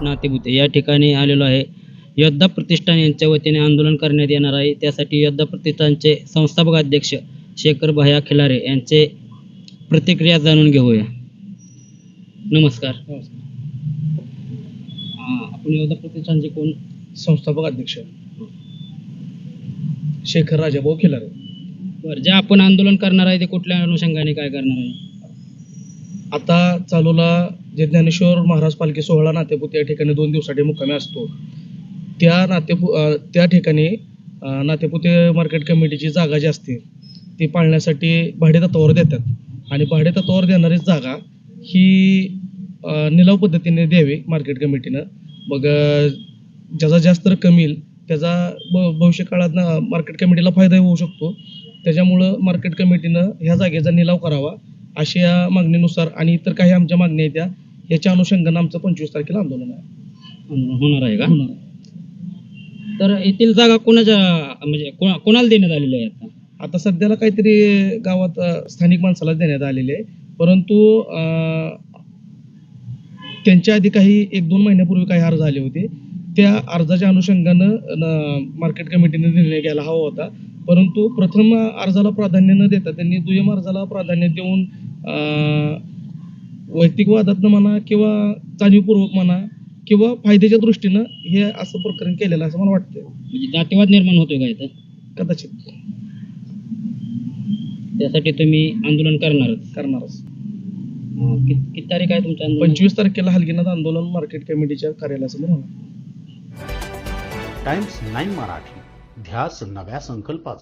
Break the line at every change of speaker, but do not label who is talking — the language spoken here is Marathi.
नातेपुते या ठिकाणी आलेलो आहे. योद्धा प्रतिष्ठान यांच्या वतीने आंदोलन करण्यात येणार आहे. त्यासाठी योद्धा प्रतिष्ठानचे संस्थापक अध्यक्ष शेखर भया खिलारे यांचे प्रतिक्रिया जाणून घेऊया. नमस्कार. आपण योद्धा प्रतिष्ठानचे कोण?
संस्थापक अध्यक्ष. शेखर राजाभाऊ खिलारे.
बरं जे आपण आंदोलन करणार आहे ते कुठल्या अनुषंगाने काय करणार आहे?
आता चालूला जे ज्ञानेश्वर महाराज पालखी सोहळा नातेपूत या ठिकाणी दोन दिवसासाठी मुक्कामी असतो. त्या नातेपु त्या ठिकाणी नातेपुते मार्केट कमिटीची जागा जी असते ती पाळण्यासाठी भाडेतत्वावर देतात. आणि भाडेतत्वावर देणारी जागा ही निलाव पद्धतीने द्यावी मार्केट कमिटीनं मग ज्याचा जास्त रक्कम येईल त्याचा ब भविष्य काळात ना मार्केट कमिटीला फायदा होऊ शकतो. त्याच्यामुळं मार्केट कमिटीनं ह्या जागेचा निलाव करावा. अशी या मागणीनुसार आणि इतर काही आमच्या मागण्या आहेत त्या याच्या अनुषंगानं आमचं पंचवीस तारखेला आंदोलन आहे.
आंदोलन होणार आहे का? तर येथील जागा कोणाच्या म्हणजे कोणा कोणाला देण्यात आलेली आहे आता?
आता सध्याला काहीतरी गावात अ, स्थानिक माणसाला देण्यात आलेले आहे. परंतु अ, त्यांच्या आधी काही एक दोन महिन्यापूर्वी काही अर्ज आले होते. त्या अर्जाच्या अनुषंगानं न- मार्केट कमिटीने निर्णय घ्यायला हवा होता. परंतु प्रथम अर्जाला प्राधान्य न देता त्यांनी दुय्यम अर्जाला प्राधान्य देऊन अ, वैयक्तिक वादातनं म्हणा किंवा जाणीवपूर्वक म्हणा किंवा फायद्याच्या दृष्टीनं हे असं प्रकरण केलेलं असं मला वाटतं
म्हणजे जातीवाद निर्माण होतोय का इथं?
कदाचित.
त्यासाठी तुम्ही आंदोलन करणारच
करणारच.
अं, कित- किती तारीख आहे तुमच्या आंदोलन?
पंचवीस तारखेला हलगिनाथ आंदोलन मार्केट कमिटीच्या कार्यालयासमोर होणार.
Times Nine Marathi. ध्यास नव्या संकल्पाचा.